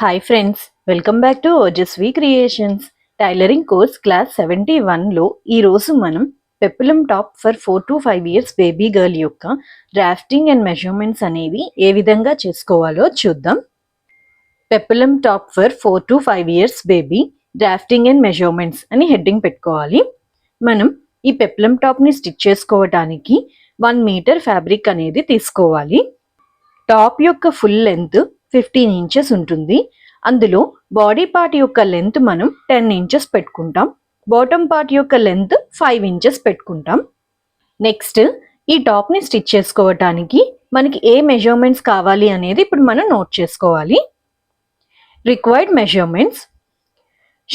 Hi friends welcome back to Ojaswi creations tailoring course class seventy వన్లో ఈరోజు మనం peplum top for four to five years baby girl యొక్క drafting and measurements అనేవి ఏ విధంగా చేసుకోవాలో చూద్దాం peplum top for four to five years baby drafting and measurements అని హెడ్డింగ్ పెట్టుకోవాలి మనం ఈ పెప్పులం టాప్ని స్టిచ్ చేసుకోవడానికి వన్ మీటర్ ఫ్యాబ్రిక్ అనేది తీసుకోవాలి టాప్ యొక్క ఫుల్ లెంత్ ఫిఫ్టీన్ ఇంచెస్ ఉంటుంది అందులో బాడీ పార్ట్ యొక్క లెంత్ మనం టెన్ ఇంచెస్ పెట్టుకుంటాం బాటమ్ పార్ట్ యొక్క లెంత్ ఫైవ్ ఇంచెస్ పెట్టుకుంటాం నెక్స్ట్ ఈ టాప్ని స్టిచ్ చేసుకోవటానికి మనకి ఏ మెజర్మెంట్స్ కావాలి అనేది ఇప్పుడు మనం నోట్ చేసుకోవాలి required measurements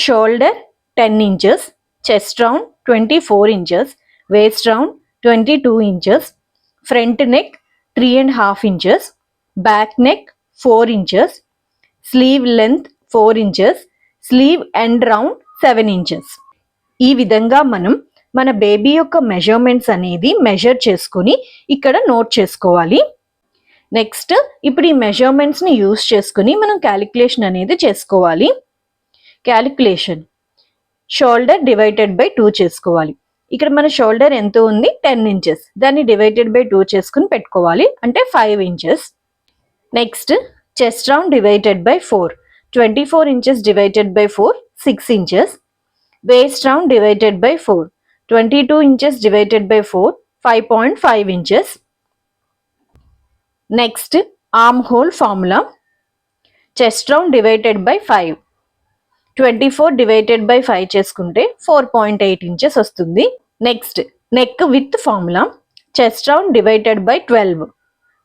shoulder ten inches chest round twenty four inches waist round twenty two inches front neck three and half inches back neck four inches sleeve length four inches sleeve end round seven inches ఈ విధంగా మనం మన baby యొక్క measurements అనేది measure చేసుకుని ఇక్కడ note చేసుకోవాలి next ఇప్పుడు ఈ మెజర్మెంట్స్ని యూస్ చేసుకుని మనం క్యాలిక్యులేషన్ అనేది చేసుకోవాలి calculation shoulder divided by two చేసుకోవాలి ఇక్కడ మన షోల్డర్ ఎంత ఉంది టెన్ ఇంచెస్ దాన్ని డివైడెడ్ బై టూ చేసుకుని పెట్టుకోవాలి అంటే five inches Next, chest round divided by 4. 24 inches divided by 4, 6 inches. Waist round divided by 4. 22 inches divided by 4, 5.5 inches. Next, armhole formula. Chest round divided by 5. 24 divided by 5 cheskunte 4.8 inches vastundi. Next, neck width formula. Chest round divided by 12.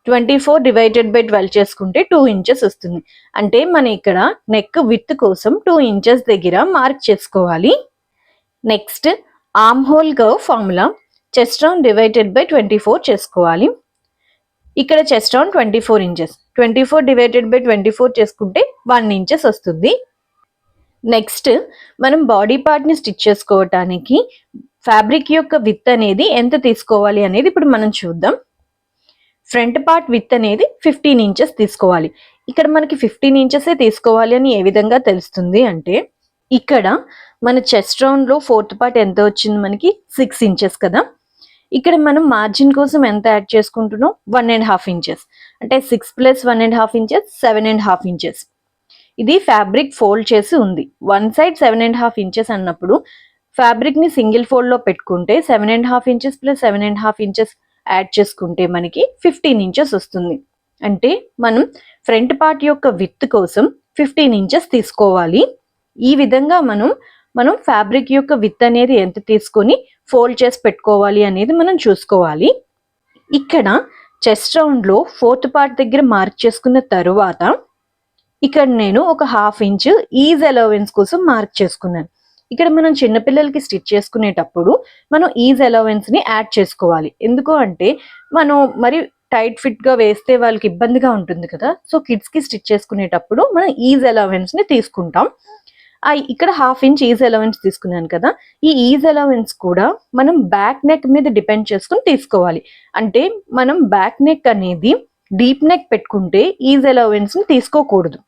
Twenty four divided by twelve చేసుకుంటే two inches వస్తుంది అంటే మనం ఇక్కడ neck width కోసం two inches దగ్గర mark చేసుకోవాలి next arm hole curve formula chest round divided by twenty four చేసుకోవాలి ఇక్కడ chest round twenty four inches twenty four divided by twenty four చేసుకుంటే వన్ ఇంచెస్ వస్తుంది నెక్స్ట్ మనం బాడీ పార్ట్ని stitch చేసుకోవటానికి ఫ్యాబ్రిక్ యొక్క విత్ అనేది ఎంత తీసుకోవాలి అనేది ఇప్పుడు మనం చూద్దాం ఫ్రంట్ పార్ట్ విత్ అనేది ఫిఫ్టీన్ ఇంచెస్ తీసుకోవాలి ఇక్కడ మనకి ఫిఫ్టీన్ ఇంచెసే తీసుకోవాలి అని ఏ విధంగా తెలుస్తుంది అంటే ఇక్కడ మన చెస్ట్ రౌండ్లో ఫోర్త్ పార్ట్ ఎంత వచ్చింది మనకి సిక్స్ ఇంచెస్ కదా ఇక్కడ మనం మార్జిన్ కోసం ఎంత యాడ్ చేసుకుంటున్నాం వన్ అండ్ హాఫ్ ఇంచెస్ అంటే six plus one and half inches seven and half inches ఇది ఫ్యాబ్రిక్ ఫోల్డ్ చేసి ఉంది one side seven and half inches అన్నప్పుడు ఫ్యాబ్రిక్ని సింగిల్ ఫోల్డ్లో పెట్టుకుంటే seven and half inches plus seven and half inches add చేసుకుంటే మనకి ఫిఫ్టీన్ ఇంచెస్ వస్తుంది అంటే మనం ఫ్రంట్ పార్ట్ యొక్క విత్ కోసం ఫిఫ్టీన్ ఇంచెస్ తీసుకోవాలి ఈ విధంగా మనం మనం ఫ్యాబ్రిక్ యొక్క విత్ అనేది ఎంత తీసుకొని ఫోల్డ్ చేసి పెట్టుకోవాలి అనేది మనం చూసుకోవాలి ఇక్కడ చెస్ట్ రౌండ్లో ఫోర్త్ పార్ట్ దగ్గర మార్క్ చేసుకున్న తరువాత ఇక్కడ నేను ఒక హాఫ్ ఇంచ్ ఈజ్ అలవెన్స్ కోసం మార్క్ చేసుకున్నాను ఇక్కడ మనం చిన్నపిల్లలకి స్టిచ్ చేసుకునేటప్పుడు మనం ఈజ్ ని యాడ్ చేసుకోవాలి ఎందుకు అంటే మనం మరి టైట్ ఫిట్ గా వేస్తే వాళ్ళకి ఇబ్బందిగా ఉంటుంది కదా సో కిడ్స్ కి స్టిచ్ చేసుకునేటప్పుడు మనం ఈజ్ ని తీసుకుంటాం ఇక్కడ హాఫ్ ఇంచ్ ఈజ్ అలవెన్స్ తీసుకున్నాను కదా ఈ ఈజ్ అలవెన్స్ కూడా మనం బ్యాక్ నెక్ మీద డిపెండ్ చేసుకుని తీసుకోవాలి అంటే మనం బ్యాక్ నెక్ అనేది డీప్ నెక్ పెట్టుకుంటే ఈజ్ ని తీసుకోకూడదు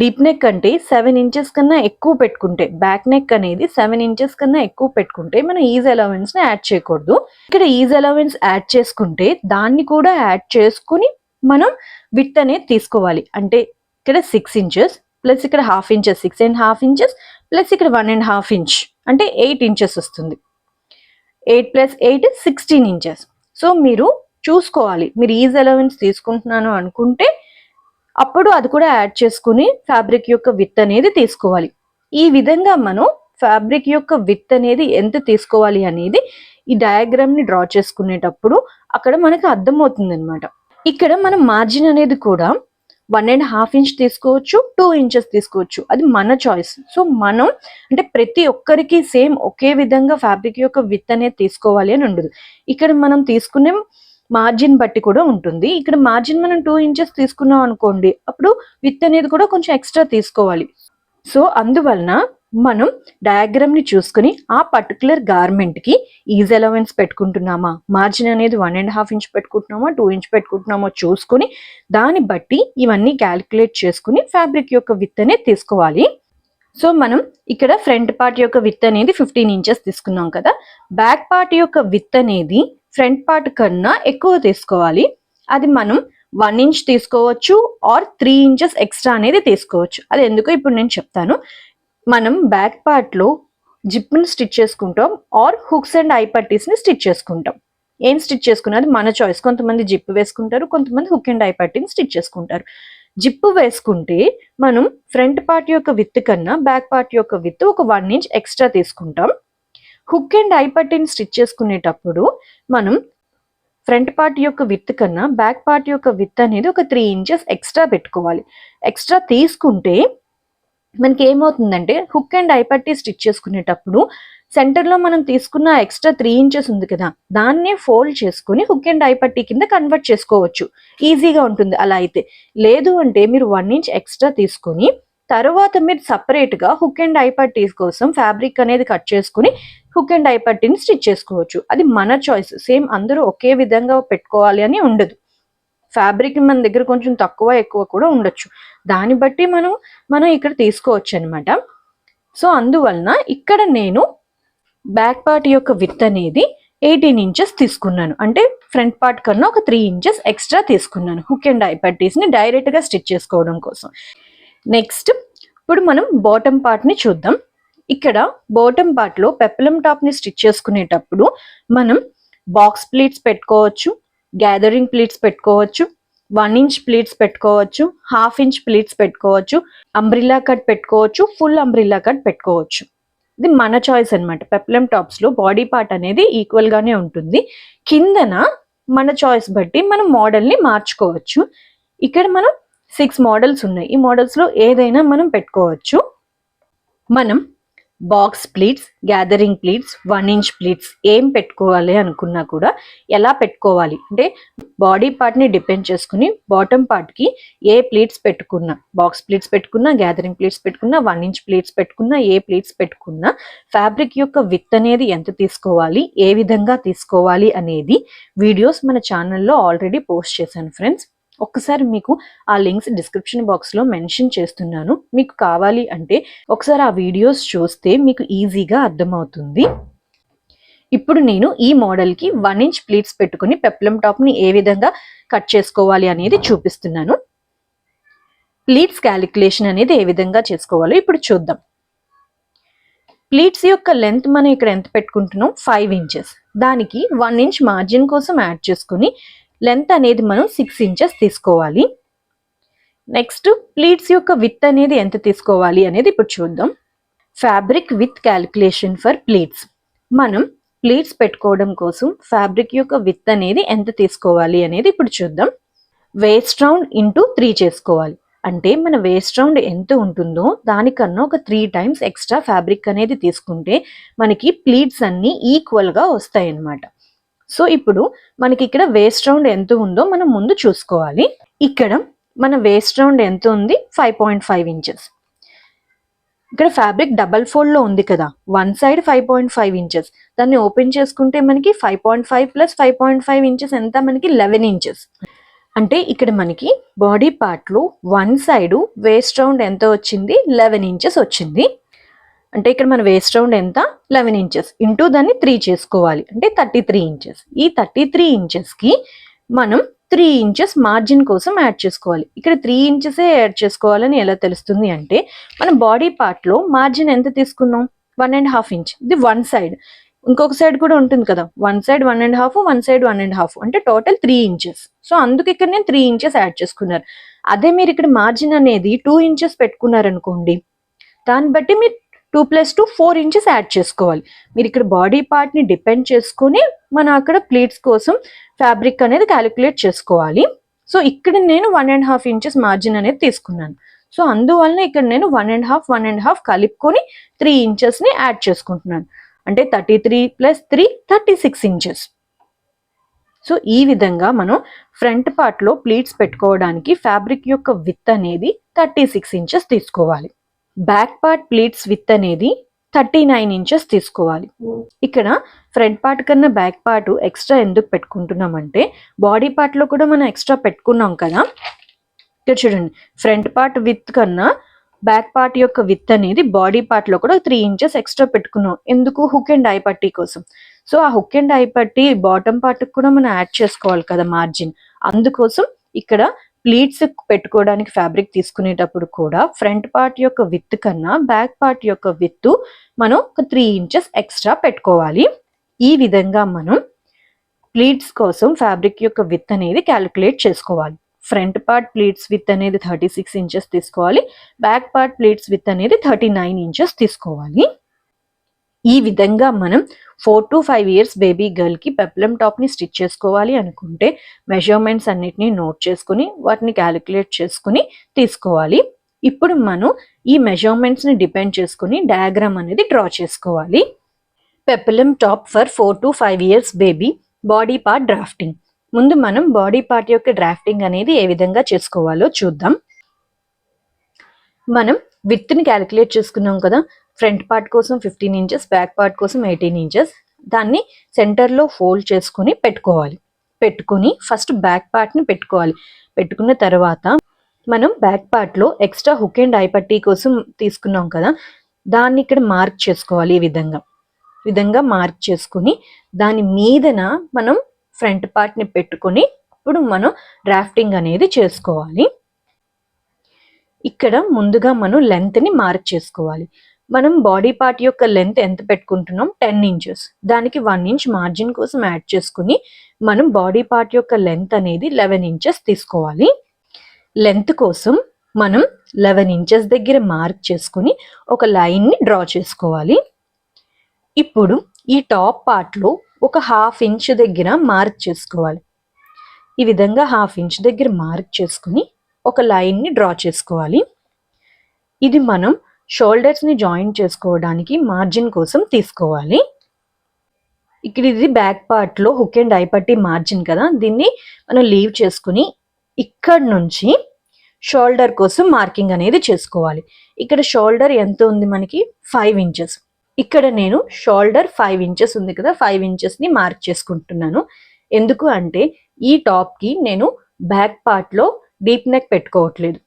డీప్ నెక్ అంటే సెవెన్ ఇంచెస్ కన్నా ఎక్కువ పెట్టుకుంటే బ్యాక్ నెక్ అనేది సెవెన్ ఇంచెస్ కన్నా ఎక్కువ పెట్టుకుంటే మనం ఈజ్ అలవెన్స్ని యాడ్ చేయకూడదు ఇక్కడ ఈజ్ అలవెన్స్ యాడ్ చేసుకుంటే దాన్ని కూడా యాడ్ చేసుకుని మనం విత్ అనేది తీసుకోవాలి అంటే ఇక్కడ సిక్స్ ఇంచెస్ ప్లస్ ఇక్కడ half inches six and half inches plus ఇక్కడ వన్ అండ్ హాఫ్ ఇంచ్ అంటే ఎయిట్ ఇంచెస్ వస్తుంది eight plus eight sixteen inches so మీరు చూసుకోవాలి మీరు ఈజ్ అలవెన్స్ తీసుకుంటున్నాను అనుకుంటే అప్పుడు అది కూడా యాడ్ చేసుకుని ఫ్యాబ్రిక్ యొక్క విత్ అనేది తీసుకోవాలి ఈ విధంగా మనం ఫ్యాబ్రిక్ యొక్క విత్ అనేది ఎంత తీసుకోవాలి అనేది ఈ డయాగ్రామ్ని డ్రా చేసుకునేటప్పుడు అక్కడ మనకు అర్థమవుతుంది అనమాట ఇక్కడ మనం మార్జిన్ అనేది కూడా వన్ అండ్ హాఫ్ ఇంచ్ తీసుకోవచ్చు టూ ఇంచెస్ తీసుకోవచ్చు అది మన చాయిస్ సో మనం అంటే ప్రతి ఒక్కరికి సేమ్ ఒకే విధంగా ఫ్యాబ్రిక్ యొక్క విత్ అనేది తీసుకోవాలి అని ఉండదు ఇక్కడ మనం తీసుకునే మార్జిన్ బట్టి కూడా ఉంటుంది ఇక్కడ మార్జిన్ మనం టూ ఇంచెస్ తీసుకున్నాం అనుకోండి అప్పుడు విత్ అనేది కూడా కొంచెం ఎక్స్ట్రా తీసుకోవాలి సో అందువలన మనం డయాగ్రామ్ని చూసుకుని ఆ పర్టికులర్ గార్మెంట్కి ఈజ్ అలవెన్స్ పెట్టుకుంటున్నామా మార్జిన్ అనేది వన్ అండ్ హాఫ్ ఇంచ్ పెట్టుకుంటున్నామా టూ ఇంచ్ పెట్టుకుంటున్నామో చూసుకుని దాన్ని బట్టి ఇవన్నీ క్యాలిక్యులేట్ చేసుకుని ఫ్యాబ్రిక్ యొక్క విత్ అనేది తీసుకోవాలి సో మనం ఇక్కడ ఫ్రంట్ పార్ట్ యొక్క విత్ అనేది ఫిఫ్టీన్ ఇంచెస్ తీసుకున్నాం కదా బ్యాక్ పార్ట్ యొక్క విత్ అనేది ఫ్రంట్ పార్ట్ కన్నా ఎక్కువ తీసుకోవాలి అది మనం వన్ ఇంచ్ తీసుకోవచ్చు ఆర్ త్రీ ఇంచెస్ ఎక్స్ట్రా అనేది తీసుకోవచ్చు అది ఎందుకు ఇప్పుడు నేను చెప్తాను మనం బ్యాక్ పార్ట్లో జిప్ని స్టిచ్ చేసుకుంటాం ఆర్ హుక్స్ అండ్ ఐ పట్టీస్ని స్టిచ్ చేసుకుంటాం ఏం స్టిచ్ చేసుకున్నది మన చాయిస్ కొంతమంది జిప్ వేసుకుంటారు కొంతమంది హుక్ అండ్ ఐ పట్టీని స్టిచ్ చేసుకుంటారు జిప్ వేసుకుంటే మనం ఫ్రంట్ పార్ట్ యొక్క విత్ కన్నా బ్యాక్ పార్ట్ యొక్క విత్ ఒక వన్ ఇంచ్ ఎక్స్ట్రా తీసుకుంటాం హుక్ అండ్ ఐ పట్టిని స్టిచ్ చేసుకునేటప్పుడు మనం ఫ్రంట్ పార్ట్ యొక్క విత్ కన్నా బ్యాక్ పార్ట్ యొక్క విత్ అనేది ఒక త్రీ ఇంచెస్ ఎక్స్ట్రా పెట్టుకోవాలి ఎక్స్ట్రా తీసుకుంటే మనకి ఏమవుతుందంటే హుక్ అండ్ ఐ పట్టి స్టిచ్ చేసుకునేటప్పుడు సెంటర్లో మనం తీసుకున్న ఎక్స్ట్రా త్రీ ఇంచెస్ ఉంది కదా దాన్నే ఫోల్డ్ చేసుకుని హుక్ అండ్ ఐ పట్టి కింద కన్వర్ట్ చేసుకోవచ్చు ఈజీగా ఉంటుంది అలా అయితే లేదు అంటే మీరు వన్ ఇంచ్ ఎక్స్ట్రా తీసుకొని తర్వాత మీరు సపరేట్గా హుక్ అండ్ ఐ కోసం ఫ్యాబ్రిక్ అనేది కట్ చేసుకుని హుక్ అండ్ ఐ స్టిచ్ చేసుకోవచ్చు అది మన చాయిస్ సేమ్ అందరూ ఒకే విధంగా పెట్టుకోవాలి అని ఉండదు ఫ్యాబ్రిక్ మన దగ్గర కొంచెం తక్కువ ఎక్కువ కూడా ఉండొచ్చు దాన్ని బట్టి మనం మనం ఇక్కడ తీసుకోవచ్చు అనమాట సో అందువలన ఇక్కడ నేను బ్యాక్ పార్ట్ యొక్క విత్ అనేది ఎయిటీన్ ఇంచెస్ తీసుకున్నాను అంటే ఫ్రంట్ పార్ట్ కన్నా ఒక త్రీ ఇంచెస్ ఎక్స్ట్రా తీసుకున్నాను హుక్ అండ్ ఐ డైరెక్ట్గా స్టిచ్ చేసుకోవడం కోసం నెక్స్ట్ ఇప్పుడు మనం బాటమ్ పార్ట్ని చూద్దాం ఇక్కడ బాటమ్ పార్ట్లో పెప్పలం టాప్ని స్టిచ్ చేసుకునేటప్పుడు మనం బాక్స్ ప్లీట్స్ పెట్టుకోవచ్చు గ్యాదరింగ్ ప్లీట్స్ పెట్టుకోవచ్చు వన్ ఇంచ్ ప్లీట్స్ పెట్టుకోవచ్చు హాఫ్ ఇంచ్ ప్లీట్స్ పెట్టుకోవచ్చు అంబ్రిల్లా కట్ పెట్టుకోవచ్చు ఫుల్ అంబ్రిల్లా కట్ పెట్టుకోవచ్చు ఇది మన చాయిస్ అనమాట పెప్లం టాప్స్లో బాడీ పార్ట్ అనేది ఈక్వల్గానే ఉంటుంది కిందన మన చాయిస్ బట్టి మనం మోడల్ని మార్చుకోవచ్చు ఇక్కడ మనం సిక్స్ మోడల్స్ ఉన్నాయి ఈ మోడల్స్లో ఏదైనా మనం పెట్టుకోవచ్చు మనం box pleats gathering pleats one inch pleats ఏం పెట్టుకోవాలి అనుకున్నా కూడా ఎలా పెట్టుకోవాలి అంటే బాడీ పార్ట్ని డిపెండ్ చేసుకుని బాటమ్ పార్ట్కి ఏ ప్లీట్స్ పెట్టుకున్నా బాక్స్ ప్లీట్స్ పెట్టుకున్నా గ్యాదరింగ్ ప్లీట్స్ పెట్టుకున్నా వన్ ఇంచ్ ప్లీట్స్ పెట్టుకున్నా ఏ ప్లీట్స్ పెట్టుకున్నా ఫ్యాబ్రిక్ యొక్క విత్ అనేది ఎంత తీసుకోవాలి ఏ విధంగా తీసుకోవాలి అనేది వీడియోస్ మన ఛానల్లో ఆల్రెడీ పోస్ట్ చేశాను ఫ్రెండ్స్ ఒక్కసారి మీకు ఆ లింక్స్ డిస్క్రిప్షన్ బాక్స్లో మెన్షన్ చేస్తున్నాను మీకు కావాలి అంటే ఒకసారి ఆ వీడియోస్ చూస్తే మీకు ఈజీగా అర్థమవుతుంది ఇప్పుడు నేను ఈ మోడల్కి వన్ ఇంచ్ ప్లీట్స్ పెట్టుకుని పెప్లం టాప్ని ఏ విధంగా కట్ చేసుకోవాలి అనేది చూపిస్తున్నాను ప్లీట్స్ క్యాలిక్యులేషన్ అనేది ఏ విధంగా చేసుకోవాలో ఇప్పుడు చూద్దాం ప్లీట్స్ యొక్క లెంత్ మనం ఇక్కడ ఎంత పెట్టుకుంటున్నాం ఫైవ్ ఇంచెస్ దానికి వన్ ఇంచ్ మార్జిన్ కోసం యాడ్ చేసుకుని లెంత్ అనేది మనం సిక్స్ ఇంచెస్ తీసుకోవాలి నెక్స్ట్ ప్లీట్స్ యొక్క విత్ అనేది ఎంత తీసుకోవాలి అనేది ఇప్పుడు చూద్దాం fabric width calculation for pleats మనం ప్లీట్స్ పెట్టుకోవడం కోసం ఫ్యాబ్రిక్ యొక్క విత్ అనేది ఎంత తీసుకోవాలి అనేది ఇప్పుడు చూద్దాం వేస్ట్ రౌండ్ ఇంటూ త్రీ చేసుకోవాలి అంటే మన వేస్ట్ రౌండ్ ఎంత ఉంటుందో దానికన్నా ఒక త్రీ టైమ్స్ ఎక్స్ట్రా ఫ్యాబ్రిక్ అనేది తీసుకుంటే మనకి ప్లీట్స్ అన్నీ ఈక్వల్గా వస్తాయి అన్నమాట సో ఇప్పుడు మనకి ఇక్కడ వేస్ట్ రౌండ్ ఎంత ఉందో మనం ముందు చూసుకోవాలి ఇక్కడ మన వేస్ట్ రౌండ్ ఎంత ఉంది ఫైవ్ పాయింట్ ఫైవ్ ఇంచెస్ ఇక్కడ ఫ్యాబ్రిక్ డబల్ ఫోల్డ్లో ఉంది కదా one side five point five inches దాన్ని ఓపెన్ చేసుకుంటే మనకి five point five plus five point five inches ఎంత మనకి లెవెన్ ఇంచెస్ అంటే ఇక్కడ మనకి బాడీ పార్ట్లో వన్ సైడు వేస్ట్ రౌండ్ ఎంత వచ్చింది లెవెన్ ఇంచెస్ వచ్చింది అంటే ఇక్కడ మన వేస్ట్ రౌండ్ ఎంత లెవెన్ ఇంచెస్ ఇంటూ దాన్ని త్రీ చేసుకోవాలి అంటే థర్టీ త్రీ ఇంచెస్ ఈ థర్టీ త్రీ ఇంచెస్కి మనం త్రీ ఇంచెస్ మార్జిన్ కోసం యాడ్ చేసుకోవాలి ఇక్కడ త్రీ ఇంచెసే యాడ్ చేసుకోవాలని ఎలా తెలుస్తుంది అంటే మనం బాడీ పార్ట్లో మార్జిన్ ఎంత తీసుకున్నాం వన్ అండ్ హాఫ్ ఇంచ్ ఇది వన్ సైడ్ ఇంకొక సైడ్ కూడా ఉంటుంది కదా one side one and half one side one and half అంటే టోటల్ త్రీ ఇంచెస్ సో అందుకు ఇక్కడ నేను త్రీ ఇంచెస్ యాడ్ చేసుకున్నారు అదే మీరు ఇక్కడ మార్జిన్ అనేది టూ ఇంచెస్ పెట్టుకున్నారనుకోండి దాన్ని బట్టి మీరు two plus two four inches add చేసుకోవాలి మీరు ఇక్కడ బాడీ పార్ట్ని డిపెండ్ చేసుకుని మనం అక్కడ ప్లీట్స్ కోసం ఫ్యాబ్రిక్ అనేది క్యాలిక్యులేట్ చేసుకోవాలి సో ఇక్కడ నేను one and half inches margin అనేది తీసుకున్నాను సో అందువల్ల ఇక్కడ నేను one and half one and half కలుపుకొని త్రీ ఇంచెస్ని యాడ్ చేసుకుంటున్నాను అంటే thirty three plus three thirty six inches so ఈ విధంగా మనం ఫ్రంట్ పార్ట్లో ప్లీట్స్ పెట్టుకోవడానికి ఫ్యాబ్రిక్ యొక్క విత్ అనేది థర్టీ సిక్స్ ఇంచెస్ తీసుకోవాలి బ్యాక్ పార్ట్ ప్లీట్స్ విత్ అనేది థర్టీ నైన్ ఇంచెస్ తీసుకోవాలి ఇక్కడ ఫ్రంట్ పార్ట్ కన్నా బ్యాక్ పార్ట్ ఎక్స్ట్రా ఎందుకు పెట్టుకుంటున్నామంటే బాడీ పార్ట్లో కూడా మనం ఎక్స్ట్రా పెట్టుకున్నాం కదా ఇక్కడ చూడండి ఫ్రంట్ పార్ట్ విత్ కన్నా బ్యాక్ పార్ట్ యొక్క విత్ అనేది బాడీ పార్ట్లో కూడా త్రీ ఇంచెస్ ఎక్స్ట్రా పెట్టుకున్నాం ఎందుకు హుక్ అండ్ ఐ పట్టీ కోసం సో ఆ హుక్ అండ్ ఐ పట్టీ బాటమ్ పార్ట్కి కూడా మనం యాడ్ చేసుకోవాలి కదా మార్జిన్ అందుకోసం ఇక్కడ ప్లీట్స్ పెట్టుకోవడానికి ఫ్యాబ్రిక్ తీసుకునేటప్పుడు కూడా ఫ్రంట్ పార్ట్ యొక్క విత్ కన్నా బ్యాక్ పార్ట్ యొక్క విత్ మనం ఒక త్రీ ఇంచెస్ ఎక్స్ట్రా పెట్టుకోవాలి ఈ విధంగా మనం ప్లీట్స్ కోసం ఫ్యాబ్రిక్ యొక్క విత్ అనేది క్యాలిక్యులేట్ చేసుకోవాలి ఫ్రంట్ పార్ట్ ప్లీట్స్ విత్ అనేది థర్టీ సిక్స్ ఇంచెస్ తీసుకోవాలి బ్యాక్ పార్ట్ ప్లీట్స్ విత్ అనేది థర్టీ నైన్ ఇంచెస్ తీసుకోవాలి ఈ విధంగా మనం four to five years baby గర్ల్కి peplum టాప్ని స్టిచ్ చేసుకోవాలి అనుకుంటే మెజర్మెంట్స్ అన్నిటినీ నోట్ చేసుకుని వాటిని క్యాలిక్యులేట్ చేసుకుని తీసుకోవాలి ఇప్పుడు మనం ఈ మెజర్మెంట్స్ని డిపెండ్ చేసుకుని డయాగ్రామ్ అనేది డ్రా చేసుకోవాలి peplum top for four to five years baby body part drafting ముందు మనం బాడీ పార్ట్ యొక్క డ్రాఫ్టింగ్ అనేది ఏ విధంగా చేసుకోవాలో చూద్దాం మనం విత్ని క్యాలిక్యులేట్ చేసుకున్నాం కదా ఫ్రంట్ పార్ట్ కోసం ఫిఫ్టీన్ ఇంచెస్ బ్యాక్ పార్ట్ కోసం ఎయిటీన్ ఇంచెస్ దాన్ని సెంటర్లో ఫోల్డ్ చేసుకుని పెట్టుకోవాలి పెట్టుకుని ఫస్ట్ బ్యాక్ పార్ట్ని పెట్టుకోవాలి పెట్టుకున్న తర్వాత మనం బ్యాక్ పార్ట్లో ఎక్స్ట్రా హుక్ అండ్ ఐపట్టీ కోసం తీసుకున్నాం కదా దాన్ని ఇక్కడ మార్క్ చేసుకోవాలి ఈ విధంగా విధంగా మార్క్ చేసుకుని దాని మీదన మనం ఫ్రంట్ పార్ట్ని పెట్టుకొని ఇప్పుడు మనం డ్రాఫ్టింగ్ అనేది చేసుకోవాలి ఇక్కడ ముందుగా మనం లెంత్ని మార్క్ చేసుకోవాలి మనం బాడీ పార్ట్ యొక్క లెంత్ ఎంత పెట్టుకుంటున్నాం టెన్ ఇంచెస్ దానికి వన్ ఇంచ్ మార్జిన్ కోసం యాడ్ చేసుకుని మనం బాడీ పార్ట్ యొక్క లెంత్ అనేది లెవెన్ ఇంచెస్ తీసుకోవాలి లెంత్ కోసం మనం లెవెన్ ఇంచెస్ దగ్గర మార్క్ చేసుకుని ఒక లైన్ని డ్రా చేసుకోవాలి ఇప్పుడు ఈ టాప్ పార్ట్లో ఒక హాఫ్ ఇంచ్ దగ్గర మార్క్ చేసుకోవాలి ఈ విధంగా హాఫ్ ఇంచ్ దగ్గర మార్క్ చేసుకుని ఒక లైన్ని డ్రా చేసుకోవాలి ఇది మనం షోల్డర్స్ని జాయిన్ చేసుకోవడానికి మార్జిన్ కోసం తీసుకోవాలి ఇక్కడ ఇది బ్యాక్ పార్ట్లో హుక్ అండ్ ఐపట్టి మార్జిన్ కదా దీన్ని మనం లీవ్ చేసుకుని ఇక్కడ నుంచి షోల్డర్ కోసం మార్కింగ్ అనేది చేసుకోవాలి ఇక్కడ షోల్డర్ ఎంత ఉంది మనకి ఫైవ్ ఇంచెస్ ఇక్కడ నేను షోల్డర్ ఫైవ్ ఇంచెస్ ఉంది కదా ఫైవ్ ఇంచెస్ని మార్క్ చేసుకుంటున్నాను ఎందుకు అంటే ఈ టాప్కి నేను బ్యాక్ పార్ట్లో డీప్ నెక్ పెట్టుకోవట్లేదు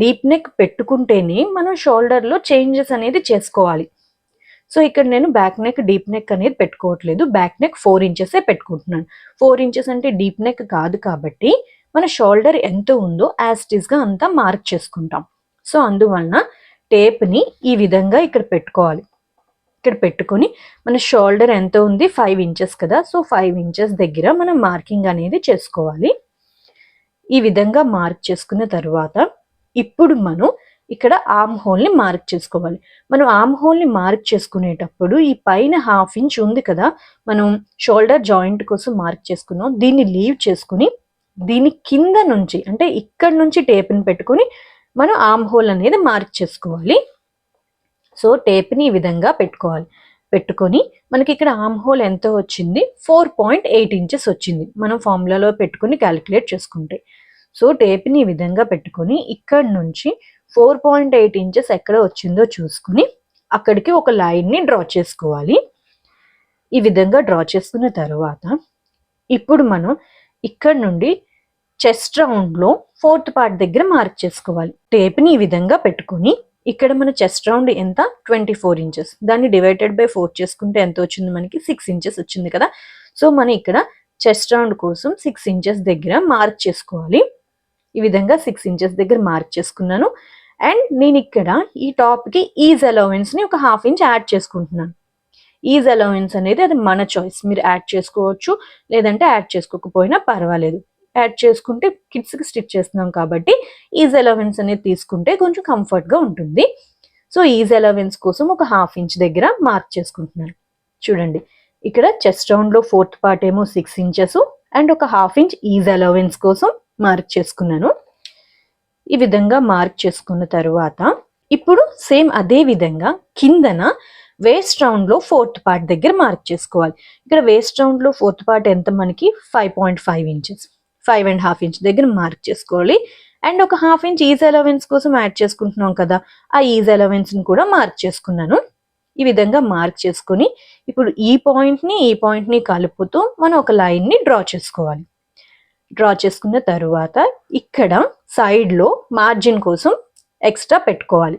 డీప్ నెక్ పెట్టుకుంటేనే మనం షోల్డర్లో చేంజెస్ అనేది చేసుకోవాలి సో ఇక్కడ నేను బ్యాక్ నెక్ డీప్ నెక్ అనేది పెట్టుకోవట్లేదు బ్యాక్ నెక్ ఫోర్ ఇంచెసే పెట్టుకుంటున్నాను ఫోర్ ఇంచెస్ అంటే డీప్ నెక్ కాదు కాబట్టి మన షోల్డర్ ఎంత ఉందో యాస్టిస్గా అంతా మార్క్ చేసుకుంటాం సో అందువలన టేప్ని ఈ విధంగా ఇక్కడ పెట్టుకోవాలి ఇక్కడ పెట్టుకొని మన షోల్డర్ ఎంత ఉంది ఫైవ్ ఇంచెస్ కదా సో ఫైవ్ ఇంచెస్ దగ్గర మనం మార్కింగ్ అనేది చేసుకోవాలి ఈ విధంగా మార్క్ చేసుకున్న తర్వాత ఇప్పుడు మనం ఇక్కడ ఆమ్ హోల్ని మార్క్ చేసుకోవాలి మనం ఆమ్ హోల్ని మార్క్ చేసుకునేటప్పుడు ఈ పైన హాఫ్ ఇంచ్ ఉంది కదా మనం షోల్డర్ జాయింట్ కోసం మార్క్ చేసుకున్నాం దీన్ని లీవ్ చేసుకుని దీని కింద నుంచి అంటే ఇక్కడ నుంచి టేప్ని పెట్టుకుని మనం ఆమ్ హోల్ అనేది మార్క్ చేసుకోవాలి సో టేప్ని ఈ విధంగా పెట్టుకోవాలి పెట్టుకొని మనకి ఇక్కడ ఆమ్ హోల్ ఎంత వచ్చింది ఫోర్ పాయింట్ ఎయిట్ ఇంచెస్ వచ్చింది మనం ఫార్ములాలో పెట్టుకుని క్యాలిక్యులేట్ చేసుకుంటే సో టేప్ని ఈ విధంగా పెట్టుకొని ఇక్కడ నుంచి ఫోర్ పాయింట్ ఎయిట్ ఇంచెస్ ఎక్కడ వచ్చిందో చూసుకుని అక్కడికి ఒక లైన్ని డ్రా చేసుకోవాలి ఈ విధంగా డ్రా చేసుకున్న తర్వాత ఇప్పుడు మనం ఇక్కడ నుండి చెస్ట్ రౌండ్లో ఫోర్త్ పార్ట్ దగ్గర మార్క్ చేసుకోవాలి టేప్ని ఈ విధంగా పెట్టుకొని ఇక్కడ మన చెస్ట్ రౌండ్ ఎంత ట్వంటీ ఫోర్ ఇంచెస్ దాన్ని డివైడెడ్ బై ఫోర్ చేసుకుంటే ఎంత వచ్చింది మనకి సిక్స్ ఇంచెస్ వచ్చింది కదా సో మనం ఇక్కడ చెస్ట్ రౌండ్ కోసం సిక్స్ ఇంచెస్ దగ్గర మార్క్ చేసుకోవాలి ఈ విధంగా సిక్స్ ఇంచెస్ దగ్గర మార్క్ చేసుకున్నాను అండ్ నేను ఇక్కడ ఈ టాప్కి ఈజ్ అలవెన్స్ని ఒక హాఫ్ ఇంచ్ యాడ్ చేసుకుంటున్నాను ఈజ్ అలవెన్స్ అనేది అది మన చాయిస్ మీరు యాడ్ చేసుకోవచ్చు లేదంటే యాడ్ చేసుకోకపోయినా పర్వాలేదు యాడ్ చేసుకుంటే కిడ్స్కి స్టిచ్ చేస్తున్నాం కాబట్టి ఈజ్ అలవెన్స్ అనేది తీసుకుంటే కొంచెం కంఫర్ట్గా ఉంటుంది సో ఈజ్ అలవెన్స్ కోసం ఒక హాఫ్ ఇంచ్ దగ్గర మార్క్ చేసుకుంటున్నాను చూడండి ఇక్కడ చెస్ట్ రౌండ్లో ఫోర్త్ పార్ట్ ఏమో సిక్స్ ఇంచెస్ అండ్ ఒక హాఫ్ ఇంచ్ ఈజ్ అలవెన్స్ కోసం మార్క్ చేసుకున్నాను ఈ విధంగా మార్క్ చేసుకున్న తరువాత ఇప్పుడు సేమ్ అదే విధంగా కిందన వేస్ట్ రౌండ్లో ఫోర్త్ పార్ట్ దగ్గర మార్క్ చేసుకోవాలి ఇక్కడ వేస్ట్ రౌండ్లో ఫోర్త్ పార్ట్ ఎంత మనకి five point five inches five and half inch దగ్గర మార్క్ చేసుకోవాలి అండ్ ఒక హాఫ్ ఇంచ్ ఈజ్ అలవెన్స్ కోసం యాడ్ చేసుకుంటున్నాం కదా ఆ ఈజ్ అలవెన్స్ని కూడా మార్క్ చేసుకున్నాను ఈ విధంగా మార్క్ చేసుకొని ఇప్పుడు ఈ పాయింట్ని ఈ పాయింట్ని కలుపుతూ మనం ఒక లైన్ని డ్రా చేసుకోవాలి డ్రా చేసుకున్న తరువాత ఇక్కడ సైడ్లో మార్జిన్ కోసం ఎక్స్ట్రా పెట్టుకోవాలి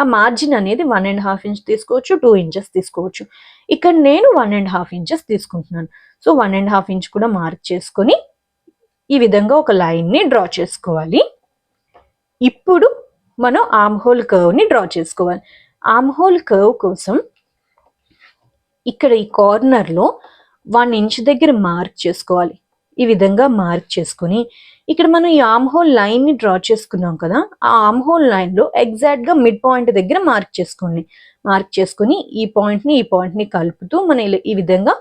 ఆ మార్జిన్ అనేది వన్ అండ్ హాఫ్ ఇంచ్ తీసుకోవచ్చు టూ ఇంచెస్ తీసుకోవచ్చు ఇక్కడ నేను వన్ అండ్ హాఫ్ ఇంచెస్ తీసుకుంటున్నాను so one and half inch కూడా మార్క్ చేసుకొని ఈ విధంగా ఒక లైన్ని డ్రా చేసుకోవాలి ఇప్పుడు మనం ఆమ్ హోల్ కర్వ్ని డ్రా చేసుకోవాలి ఆమ్ హోల్ కర్వ్ కోసం ఇక్కడ ఈ కార్నర్లో వన్ ఇంచ్ దగ్గర మార్క్ చేసుకోవాలి ఈ విధంగా మార్క్ చేసుకొని ఇక్కడ మనం ఈ ఆమ్ హోల్ లైన్ని డ్రా చేసుకున్నాం కదా ఆ ఆమ్ హోల్ లైన్లో ఎగ్జాక్ట్గా మిడ్ పాయింట్ దగ్గర మార్క్ చేసుకోండి మార్క్ చేసుకొని ఈ పాయింట్ని ఈ పాయింట్ని కలుపుతూ మనం ఈ విధంగా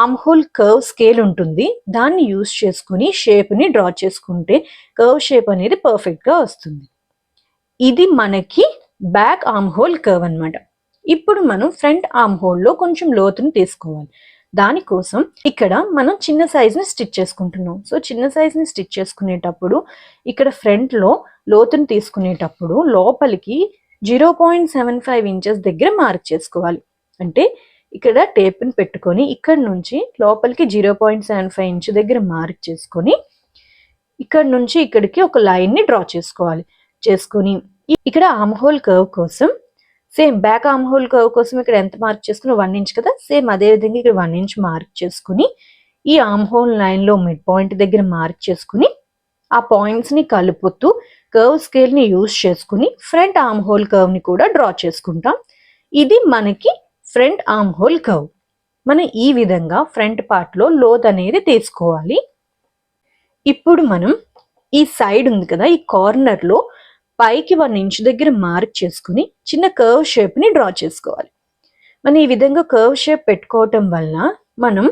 ఆమ్ హోల్ కర్వ్ స్కేల్ ఉంటుంది దాన్ని యూస్ చేసుకుని షేప్ని డ్రా చేసుకుంటే కర్వ్ షేప్ అనేది పర్ఫెక్ట్గా వస్తుంది ఇది మనకి బ్యాక్ ఆమ్ హోల్ కర్వ్ అనమాట ఇప్పుడు మనం ఫ్రంట్ ఆమ్ లో కొంచెం లోతుని తీసుకోవాలి దానికోసం ఇక్కడ మనం చిన్న సైజుని స్టిచ్ చేసుకుంటున్నాం సో చిన్న సైజుని స్టిచ్ చేసుకునేటప్పుడు ఇక్కడ ఫ్రంట్లో లోతుని తీసుకునేటప్పుడు లోపలికి zero point seven five inches దగ్గర మార్క్ చేసుకోవాలి అంటే ఇక్కడ టేప్ని పెట్టుకొని ఇక్కడ నుంచి లోపలికి zero point seven five inch దగ్గర మార్క్ చేసుకొని ఇక్కడ నుంచి ఇక్కడికి ఒక లైన్ని డ్రా చేసుకోవాలి చేసుకొని ఇక్కడ ఆమ్హోల్ కర్వ్ కోసం same back arm hole curve కోసం ఇక్కడ ఎంత మార్క్ చేసుకుని వన్ ఇంచ్ కదా సేమ్ అదే విధంగా ఇక్కడ వన్ ఇంచ్ మార్క్ చేసుకుని ఈ ఆమ్ హోల్ లైన్లో మిడ్ పాయింట్ దగ్గర మార్క్ చేసుకుని ఆ పాయింట్స్ని కలుపుతూ కర్వ్ స్కేల్ని యూజ్ చేసుకుని ఫ్రంట్ ఆమ్ హోల్ కర్వ్ని కూడా డ్రా చేసుకుంటాం ఇది మనకి ఫ్రంట్ ఆమ్ హోల్ కర్వ్ మనం ఈ విధంగా ఫ్రంట్ పార్ట్లో లోత్ అనేది తీసుకోవాలి ఇప్పుడు మనం ఈ సైడ్ ఉంది కదా ఈ కార్నర్లో లో పైకి వన్ ఇంచ్ దగ్గర మార్క్ చేసుకుని చిన్న కర్వ్ షేప్ని డ్రా చేసుకోవాలి మనం ఈ విధంగా కర్వ్ షేప్ పెట్టుకోవటం వల్ల మనం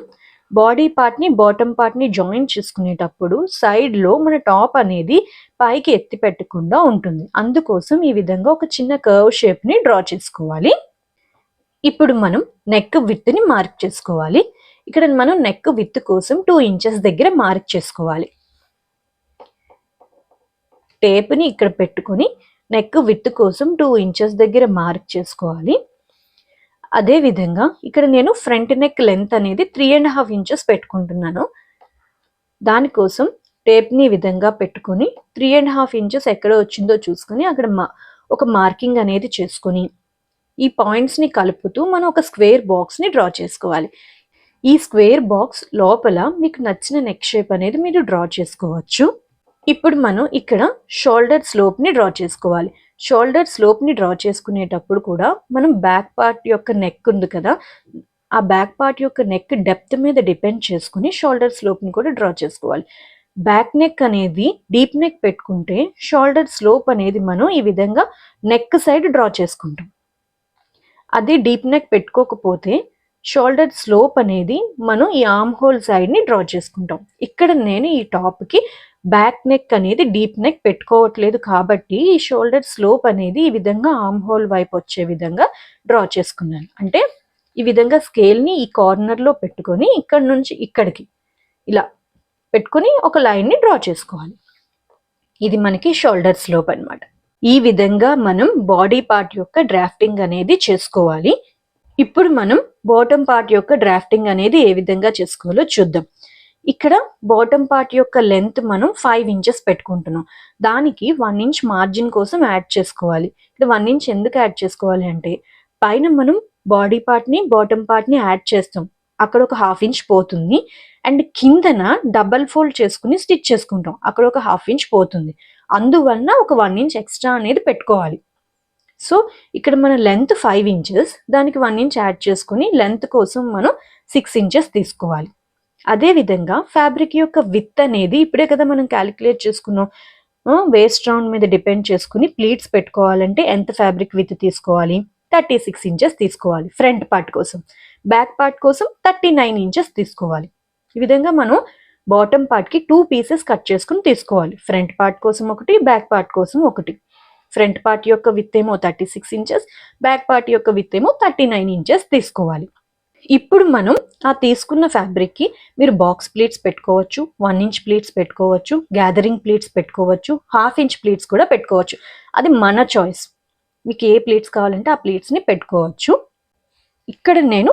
బాడీ పార్ట్ని బాటమ్ పార్ట్ని జాయిన్ చేసుకునేటప్పుడు సైడ్లో మన టాప్ అనేది పైకి ఎత్తి పెట్టకుండా ఉంటుంది అందుకోసం ఈ విధంగా ఒక చిన్న కర్వ్ షేప్ని డ్రా చేసుకోవాలి ఇప్పుడు మనం నెక్ విత్ని మార్క్ చేసుకోవాలి ఇక్కడ మనం నెక్ విత్ కోసం టూ ఇంచెస్ దగ్గర మార్క్ చేసుకోవాలి టేప్ని ఇక్కడ పెట్టుకొని నెక్ విత్ కోసం టూ ఇంచెస్ దగ్గర మార్క్ చేసుకోవాలి అదేవిధంగా ఇక్కడ నేను ఫ్రంట్ నెక్ లెంత్ అనేది త్రీ అండ్ హాఫ్ ఇంచెస్ పెట్టుకుంటున్నాను దానికోసం టేప్ని విధంగా పెట్టుకొని త్రీ అండ్ హాఫ్ ఇంచెస్ ఎక్కడ వచ్చిందో చూసుకొని అక్కడ మా ఒక మార్కింగ్ అనేది చేసుకొని ఈ పాయింట్స్ని కలుపుతూ మనం ఒక స్క్వేర్ బాక్స్ని డ్రా చేసుకోవాలి ఈ స్క్వేర్ బాక్స్ లోపల మీకు నచ్చిన నెక్ షేప్ అనేది మీరు డ్రా చేసుకోవచ్చు ఇప్పుడు మనం ఇక్కడ షోల్డర్ స్లోప్ని డ్రా చేసుకోవాలి షోల్డర్ స్లోప్ని డ్రా చేసుకునేటప్పుడు కూడా మనం బ్యాక్ పార్ట్ యొక్క నెక్ ఉంది కదా ఆ బ్యాక్ పార్ట్ యొక్క నెక్ డెప్త్ మీద డిపెండ్ చేసుకుని షోల్డర్ స్లోప్ని కూడా డ్రా చేసుకోవాలి బ్యాక్ నెక్ అనేది డీప్ నెక్ పెట్టుకుంటే షోల్డర్ స్లోప్ అనేది మనం ఈ విధంగా నెక్ సైడ్ డ్రా చేసుకుంటాం అదే డీప్ నెక్ పెట్టుకోకపోతే షోల్డర్ స్లోప్ అనేది మనం ఈ ఆర్మ్ హోల్ సైడ్ని డ్రా చేసుకుంటాం ఇక్కడ నేను ఈ టాప్కి బ్యాక్ నెక్ అనేది డీప్ నెక్ పెట్టుకోవట్లేదు కాబట్టి ఈ షోల్డర్ స్లోప్ అనేది ఈ విధంగా ఆమ్ హోల్ వైపు వచ్చే విధంగా డ్రా చేసుకున్నాను అంటే ఈ విధంగా స్కేల్ని ఈ కార్నర్లో పెట్టుకొని ఇక్కడ నుంచి ఇక్కడికి ఇలా పెట్టుకొని ఒక లైన్ని డ్రా చేసుకోవాలి ఇది మనకి షోల్డర్ స్లోప్ అనమాట ఈ విధంగా మనం బాడీ పార్ట్ యొక్క డ్రాఫ్టింగ్ అనేది చేసుకోవాలి ఇప్పుడు మనం బాటమ్ పార్ట్ యొక్క డ్రాఫ్టింగ్ అనేది ఏ విధంగా చేసుకోవాలో చూద్దాం ఇక్కడ బాటమ్ పార్ట్ యొక్క లెంత్ మనం ఫైవ్ ఇంచెస్ పెట్టుకుంటున్నాం దానికి వన్ ఇంచ్ మార్జిన్ కోసం యాడ్ చేసుకోవాలి ఇక్కడ వన్ ఇంచ్ ఎందుకు యాడ్ చేసుకోవాలి అంటే పైన మనం బాడీ పార్ట్ని బాటమ్ పార్ట్ని యాడ్ చేస్తాం అక్కడ ఒక హాఫ్ ఇంచ్ పోతుంది అండ్ కిందన డబల్ ఫోల్డ్ చేసుకుని స్టిచ్ చేసుకుంటాం అక్కడ ఒక హాఫ్ ఇంచ్ పోతుంది అందువలన ఒక వన్ ఇంచ్ ఎక్స్ట్రా అనేది పెట్టుకోవాలి సో ఇక్కడ మన లెంత్ ఫైవ్ ఇంచెస్ దానికి వన్ ఇంచ్ యాడ్ చేసుకుని లెంత్ కోసం మనం సిక్స్ ఇంచెస్ తీసుకోవాలి అదేవిధంగా ఫ్యాబ్రిక్ యొక్క విత్ అనేది ఇప్పుడే కదా మనం క్యాలిక్యులేట్ చేసుకున్నాం వేస్ట్ రౌండ్ మీద డిపెండ్ చేసుకుని ప్లీట్స్ పెట్టుకోవాలంటే ఎంత ఫ్యాబ్రిక్ విత్ తీసుకోవాలి థర్టీ సిక్స్ ఇంచెస్ తీసుకోవాలి ఫ్రంట్ పార్ట్ కోసం బ్యాక్ పార్ట్ కోసం థర్టీ నైన్ ఇంచెస్ తీసుకోవాలి ఈ విధంగా మనం బాటమ్ పార్ట్కి టూ పీసెస్ కట్ చేసుకుని తీసుకోవాలి ఫ్రంట్ పార్ట్ కోసం ఒకటి బ్యాక్ పార్ట్ కోసం ఒకటి ఫ్రంట్ పార్ట్ యొక్క విత్ ఏమో thirty six inches back part యొక్క విత్ ఏమో థర్టీ నైన్ ఇంచెస్ తీసుకోవాలి ఇప్పుడు మనం ఆ తీసుకున్న ఫ్యాబ్రిక్కి మీరు బాక్స్ ప్లేట్స్ పెట్టుకోవచ్చు వన్ ఇంచ్ ప్లేట్స్ పెట్టుకోవచ్చు గ్యాదరింగ్ ప్లేట్స్ పెట్టుకోవచ్చు హాఫ్ ఇంచ్ ప్లేట్స్ కూడా పెట్టుకోవచ్చు అది మన చాయిస్ మీకు ఏ ప్లేట్స్ కావాలంటే ఆ ప్లేట్స్ని పెట్టుకోవచ్చు ఇక్కడ నేను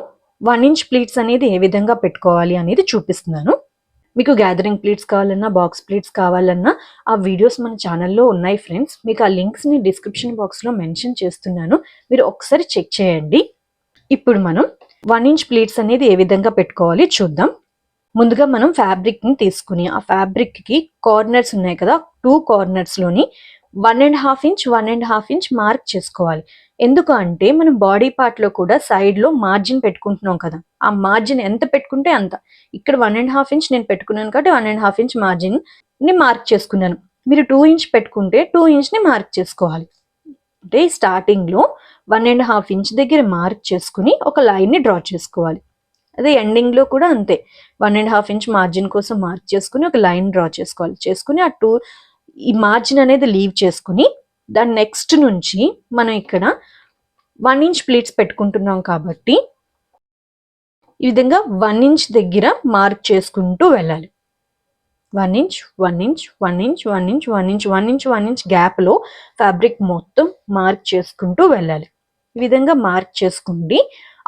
వన్ ఇంచ్ ప్లేట్స్ అనేది ఏ విధంగా పెట్టుకోవాలి అనేది చూపిస్తున్నాను మీకు గ్యాదరింగ్ ప్లేట్స్ కావాలన్నా బాక్స్ ప్లేట్స్ కావాలన్నా ఆ వీడియోస్ మన ఛానల్లో ఉన్నాయి ఫ్రెండ్స్ మీకు ఆ లింక్స్ని డిస్క్రిప్షన్ బాక్స్లో మెన్షన్ చేస్తున్నాను మీరు ఒకసారి చెక్ చేయండి ఇప్పుడు మనం వన్ ఇంచ్ ప్లేట్స్ అనేది ఏ విధంగా పెట్టుకోవాలి చూద్దాం ముందుగా మనం ఫ్యాబ్రిక్ని తీసుకుని ఆ ఫ్యాబ్రిక్కి కార్నర్స్ ఉన్నాయి కదా two కార్నర్స్లోని one and half inch one and half inch mark చేసుకోవాలి ఎందుకు అంటే మనం బాడీ పార్ట్లో కూడా సైడ్లో మార్జిన్ పెట్టుకుంటున్నాం కదా ఆ మార్జిన్ ఎంత పెట్టుకుంటే అంత ఇక్కడ వన్ అండ్ హాఫ్ ఇంచ్ నేను పెట్టుకున్నాను కాబట్టి వన్ అండ్ హాఫ్ ఇంచ్ మార్జిన్ని మార్క్ చేసుకున్నాను మీరు టూ ఇంచ్ పెట్టుకుంటే టూ ఇంచ్ని మార్క్ చేసుకోవాలి డే స్టార్టింగ్లో వన్ అండ్ హాఫ్ ఇంచ్ దగ్గర మార్క్ చేసుకుని ఒక లైన్ని డ్రా చేసుకోవాలి అదే ఎండింగ్లో కూడా అంతే one and half inch margin కోసం మార్క్ చేసుకుని ఒక లైన్ డ్రా చేసుకోవాలి చేసుకుని ఆ టూ ఈ మార్జిన్ అనేది లీవ్ చేసుకుని దాని నెక్స్ట్ నుంచి మనం ఇక్కడ వన్ ఇంచ్ ప్లేట్స్ పెట్టుకుంటున్నాం కాబట్టి ఈ విధంగా వన్ ఇంచ్ దగ్గర మార్క్ చేసుకుంటూ వెళ్ళాలి one inch one inch one inch one inch one inch one inch one inch గ్యాప్లో ఫ్యాబ్రిక్ మొత్తం మార్క్ చేసుకుంటూ వెళ్ళాలి ఈ విధంగా మార్క్ చేసుకుండి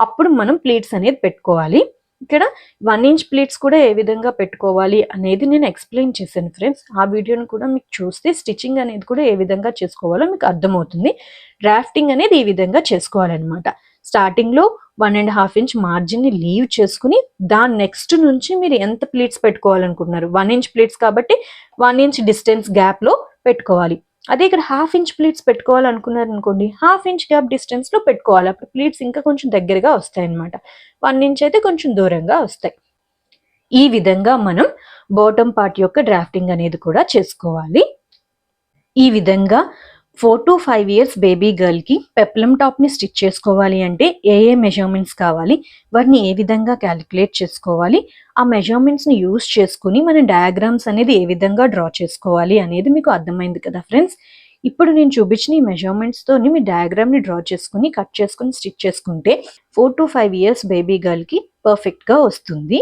అప్పుడు మనం ప్లీట్స్ అనేది పెట్టుకోవాలి ఇక్కడ వన్ ఇంచ్ ప్లీట్స్ కూడా ఏ విధంగా పెట్టుకోవాలి అనేది నేను ఎక్స్ప్లెయిన్ చేశాను ఫ్రెండ్స్ ఆ వీడియోని కూడా మీకు చూస్తే స్టిచ్చింగ్ అనేది కూడా ఏ విధంగా చేసుకోవాలో మీకు అర్థమవుతుంది డ్రాఫ్టింగ్ అనేది ఈ విధంగా చేసుకోవాలన్నమాట స్టార్టింగ్లో వన్ అండ్ హాఫ్ ఇంచ్ మార్జిన్ని లీవ్ చేసుకుని దాని నెక్స్ట్ నుంచి మీరు ఎంత ప్లేట్స్ పెట్టుకోవాలనుకుంటున్నారు వన్ ఇంచ్ ప్లేట్స్ కాబట్టి వన్ ఇంచ్ డిస్టెన్స్ గ్యాప్లో పెట్టుకోవాలి అదే ఇక్కడ హాఫ్ ఇంచ్ ప్లేట్స్ పెట్టుకోవాలనుకున్నారు అనుకోండి హాఫ్ ఇంచ్ గ్యాప్ డిస్టెన్స్లో పెట్టుకోవాలి అప్పుడు ప్లేట్స్ ఇంకా కొంచెం దగ్గరగా వస్తాయి అనమాట వన్ ఇంచ్ అయితే కొంచెం దూరంగా వస్తాయి ఈ విధంగా మనం బాటమ్ పార్ట్ యొక్క డ్రాఫ్టింగ్ అనేది కూడా చేసుకోవాలి ఈ విధంగా four to five years baby గర్ల్కి peplum టాప్ని స్టిచ్ చేసుకోవాలి అంటే ఏ ఏ మెజర్మెంట్స్ కావాలి వాటిని ఏ విధంగా క్యాలిక్యులేట్ చేసుకోవాలి ఆ మెజర్మెంట్స్ని యూస్ చేసుకుని మనం డయాగ్రామ్స్ అనేది ఏ విధంగా డ్రా చేసుకోవాలి అనేది మీకు అర్థమైంది కదా ఫ్రెండ్స్ ఇప్పుడు నేను చూపించిన ఈ మెజర్మెంట్స్తోని మీ డయాగ్రామ్ని డ్రా చేసుకుని కట్ చేసుకుని స్టిచ్ చేసుకుంటే four to five years baby గర్ల్కి పర్ఫెక్ట్గా వస్తుంది